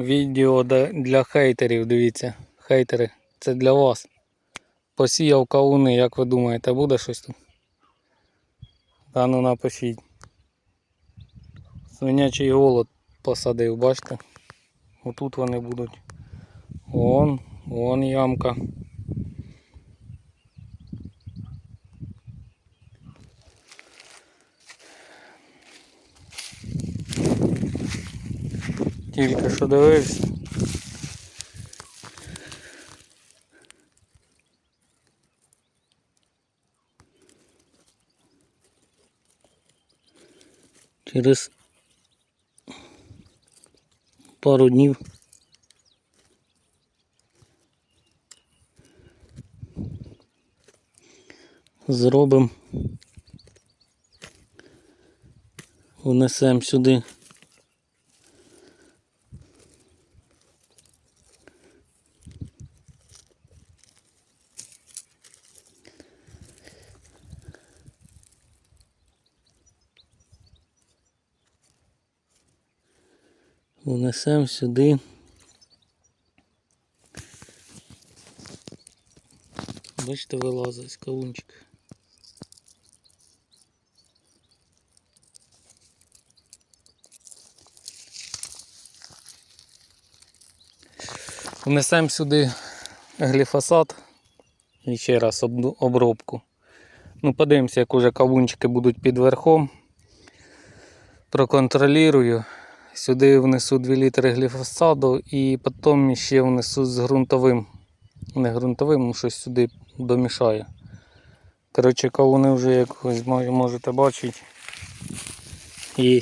Відео для хейтерів, дивіться. Хейтери, це для вас. Посіяв кавуни, як ви думаєте, буде щось тут? Та ну напишіть. Свинячий голод посадив, бачите? Отут вони будуть. Вон, вон ямка. Тільки що дивився. Через пару днів зробимо, внесемо сюди Внесемо сюди. Бачите, вилазить кавунчик. Внесемо сюди гліфосат і ще раз обробку. Ну, подивимося, як уже кавунчики будуть під верхом. Проконтролюю. Сюди внесу 2 літри гліфосаду і потім ще внесу з ґрунтовим. Не ґрунтовим, ну щось сюди домішаю. Коротше, кавуни вже, як ви можете бачити, є.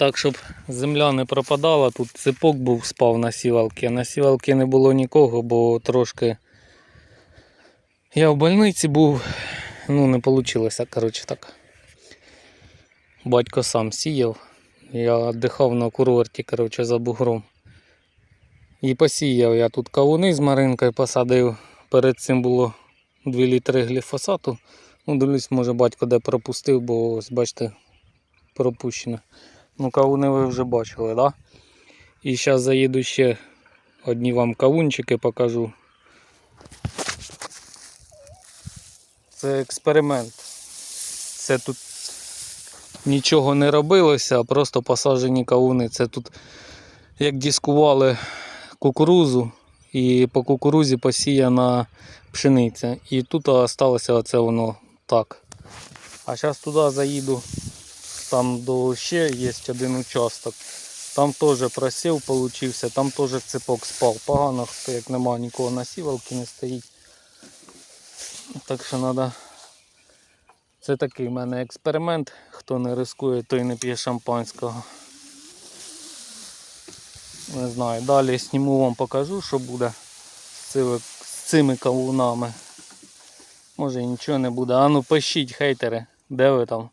Так, щоб земля не пропадала, тут ципок був спав на сівалки, на сівалки не було нікого, бо трошки я в больниці був, ну не вийшло, коротше так. Батько сам сіяв, я віддихав на курорті, коротше, за бугром. І посіяв я тут кавуни з маринкою посадив. Перед цим було 2 літри гліфосату. Ну, дивлюсь, може батько де пропустив, бо ось бачите, пропущено. Ну, кавуни ви вже бачили, да? І зараз заїду ще одні вам кавунчики покажу. Це експеримент. Це тут нічого не робилося, а просто посаджені кавуни. Це тут як дискували кукурузу і по кукурузі посіяна пшениця. І тут залишилося оце воно так. А зараз туди заїду, там до ще є один участок. Там теж просів получився, там теж цепок спав. Погано, як нема нікого на сівалки не стоїть. Так що треба. Це такий в мене експеримент. Хто не рискує, той не п'є шампанського. Не знаю. Далі сніму вам покажу, що буде з цими, з цими кавунами. Може і нічого не буде. А ну пишіть, хейтери, де ви там?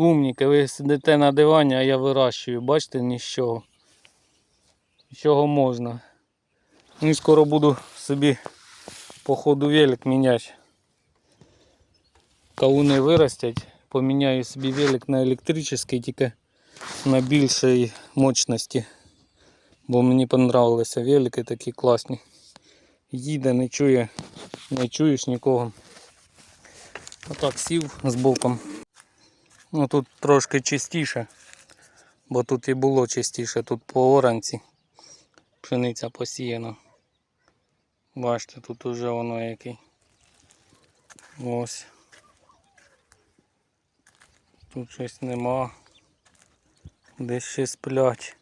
Умніки, ви сидите на дивані, а я вирощую. Бачите, нічого. Нічого можна. Ну і скоро буду собі по ходу велик міняти. Кавуни виростять, поміняю собі велик на електричний, тільки на більшій мощності. Бо мені понравилися велики такі класні. Їде, не чує, не чуєш нікого. Отак сів з боком. Ну тут трошки чистіше, бо тут і було чистіше, тут по оранці пшениця посіяна. Бачите, тут уже воно який. Ось. Тут щось нема. Десь ще сплять.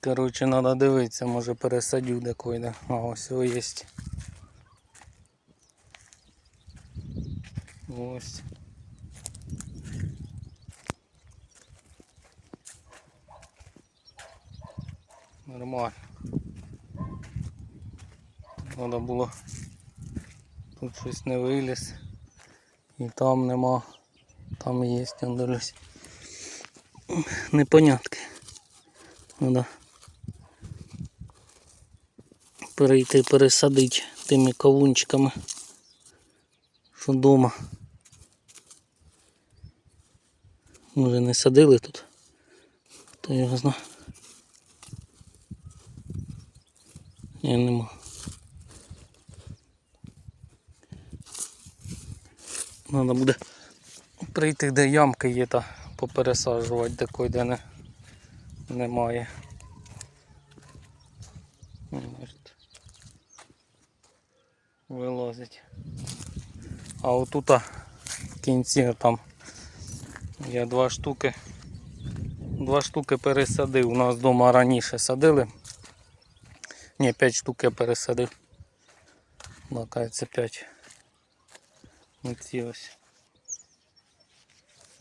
Коротше, треба дивитися, може пересадю де. А ось о є. Ось. Нормально. Треба було тут щось не виліз. І там нема. Там є, он дивлюсь. Непонятки. Треба перейти пересадити тими кавунчиками. що вдома. Може не садили тут. Хто його знає. Ні, нема. Надо буде прийти, де ямки є, та попересаджувати, де койде не, немає. Вилазить. А отут в кінці там я два штуки. Два штуки пересадив. У нас вдома раніше садили. Ні, п'ять штук я пересадив. Макається п'ять. Оці ось.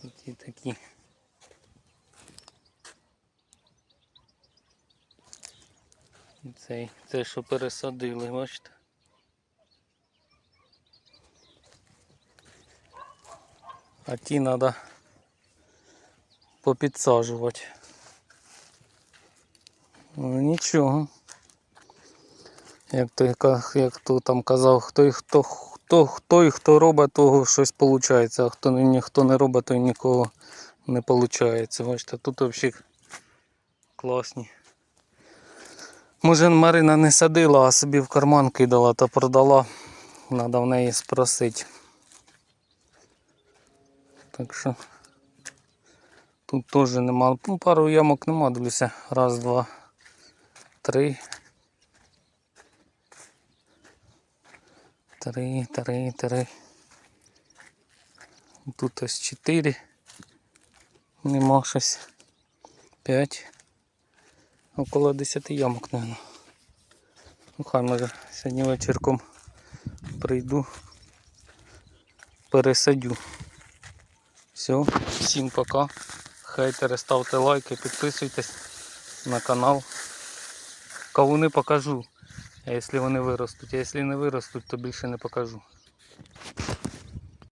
Оці такі. Цей, це що пересадили, бачите? А ті треба попідсаджувати. Ну нічого. Як той, як то там казав, хто, і хто, хто, хто і хто робить, того щось виходить, а хто ніхто не робить, то нікого не виходить. Бачите, тут взагалі класні. Може Марина не садила, а собі в карман кидала та продала. Треба в неї спросити. Так що тут теж нема. Ну, пару ямок нема, дивлюся. Раз, два, три. Три, три, три. Тут ось чотири. Нема щось. П'ять. Около 10 ямок, мабуть. Ну хай може сьогодні вечірком прийду. Пересадю. Все, всім пока. Хейтери, ставте лайки, підписуйтесь на канал. Кавуни покажу, якщо вони виростуть. А якщо не виростуть, то більше не покажу.